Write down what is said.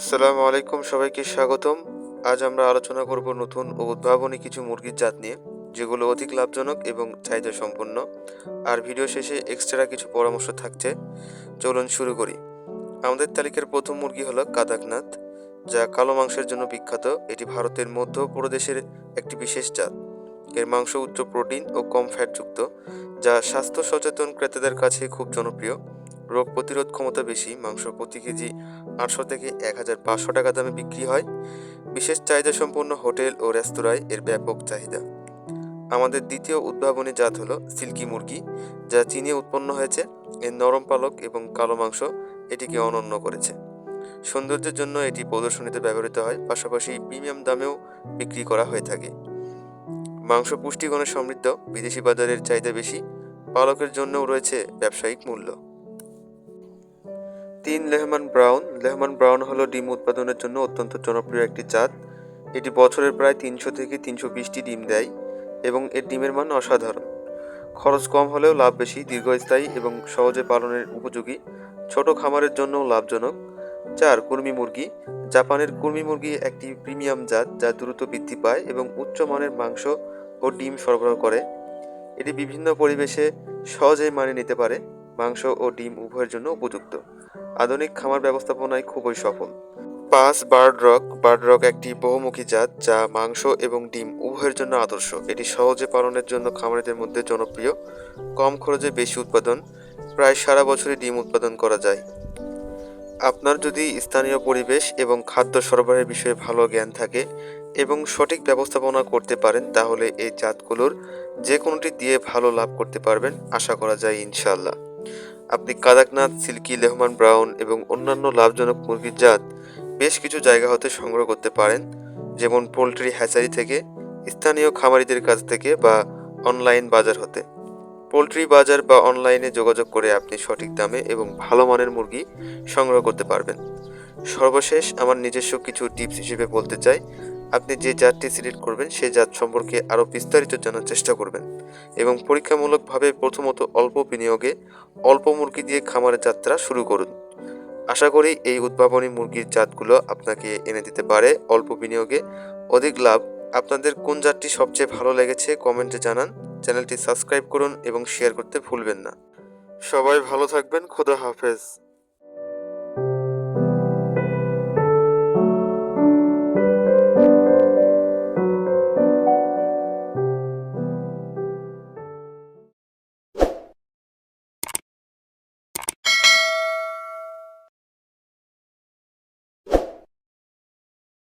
আসসালামু আলাইকুম, সবাইকে স্বাগতম। আজ আমরা আলোচনা করব নতুন ও উদ্ভাবনী কিছু মুরগির জাত নিয়ে, যেগুলো অধিক লাভজনক এবং চাহিদা সম্পন্ন আর ভিডিও শেষে এক্সট্রা কিছু পরামর্শ থাকছে। চলুন শুরু করি। আমাদের তালিকার প্রথম মুরগি হলো কাদাকনাথ, যা কালো মাংসের জন্য বিখ্যাত। এটি ভারতের মধ্য প্রদেশের একটি বিশেষ জাত। এর মাংস উচ্চ প্রোটিন ও কম ফ্যাটযুক্ত যা স্বাস্থ্য সচেতন ক্রেতাদের কাছে খুব জনপ্রিয়। রোগ প্রতিরোধ ক্ষমতা বেশি, মাংস প্রতি কেজি আটশো থেকে এক হাজার পাঁচশো টাকা দামে বিক্রি হয়। বিশেষ চাহিদা সম্পন্ন হোটেল ও রেস্তোরাঁয় এর ব্যাপক চাহিদা। আমাদের দ্বিতীয় উদ্ভাবনী জাত হলো সিল্কি মুরগি, যা চীনে উৎপন্ন হয়েছে। এর নরম পালক এবং কালো মাংস এটিকে অনন্য করেছে। সৌন্দর্যের জন্য এটি প্রদর্শনীতে ব্যবহৃত হয়, পাশাপাশি প্রিমিয়াম দামেও বিক্রি করা হয়ে থাকে। মাংস পুষ্টিগুণে সমৃদ্ধ, বিদেশি বাজারের চাহিদা বেশি, পালকের জন্যও রয়েছে ব্যবসায়িক মূল্য। তিন লেহমান ব্রাউন। লেহমান ব্রাউন হলো ডিম উৎপাদনের জন্য অত্যন্ত জনপ্রিয় একটি জাত। এটি বছরের প্রায় তিনশো থেকে তিনশো বিশটি ডিম দেয় এবং এর ডিমের মান অসাধারণ। খরচ কম হলেও লাভ বেশি, দীর্ঘস্থায়ী এবং সহজে পালনের উপযোগী, ছোট খামারের জন্যও লাভজনক। চার কুর্মি মুরগি। জাপানের কুর্মি মুরগি একটি প্রিমিয়াম জাত যা দ্রুত বৃদ্ধি পায় এবং উচ্চমানের মাংস ও ডিম সরবরাহ করে। এটি বিভিন্ন পরিবেশে সহজেই মানিয়ে নিতে পারে। মাংস ও ডিম উভয়ের জন্য উপযুক্ত। আধুনিক খামার ব্যবস্থাপনায় খুবই সফল। পাঁচ বার্ড রক বার্ড রক একটি বহুমুখী জাত যা মাংস এবং ডিম উভয়ের জন্য আদর্শ। এটি সহজে পালনের জন্য খামারিদের মধ্যে জনপ্রিয়। কম খরচে বেশি উৎপাদন, প্রায় সারা বছরই ডিম উৎপাদন করা যায়। আপনার যদি স্থানীয় পরিবেশ এবং খাদ্য সরবরাহের বিষয়ে ভালো জ্ঞান থাকে এবং সঠিক ব্যবস্থাপনা করতে পারেন, তাহলে এই জাতগুলোর যে কোনোটি দিয়ে ভালো লাভ করতে পারবেন, আশা করা যায় ইনশাল্লাহ আপনি কাদাকনাথ, সিল্কি, লেহমান ব্রাউন এবং অন্যান্য লাভজনক মুরগির জাত বেশ কিছু জায়গা হতে সংগ্রহ করতে পারেন, যেমন পোলট্রি হ্যাচারি থেকে, স্থানীয় খামারিদের কাছ থেকে বা অনলাইন বাজার হতে। পোলট্রি বাজার বা অনলাইনে যোগাযোগ করে আপনি সঠিক দামে এবং ভালো মানের মুরগি সংগ্রহ করতে পারবেন। সর্বশেষ আমার নিজস্ব কিছু টিপস হিসেবে বলতে চাই আপনি যে জাতটি সিলেক্ট করবেন সেই জাত সম্পর্কে আরও বিস্তারিত জানার চেষ্টা করবেন এবং পরীক্ষামূলকভাবে প্রথমত অল্প বিনিয়োগে অল্প মুরগি দিয়ে খামারের যাত্রা শুরু করুন। আশা করি এই উদ্ভাবনী মুরগির জাতগুলো আপনাকে এনে দিতে পারে। অল্প বিনিয়োগে অধিক লাভ। আপনাদের কোন জাতটি সবচেয়ে ভালো লেগেছে কমেন্টে জানান। চ্যানেলটি সাবস্ক্রাইব করুন এবং শেয়ার করতে ভুলবেন না। সবাই ভালো থাকবেন। খোদা হাফেজ।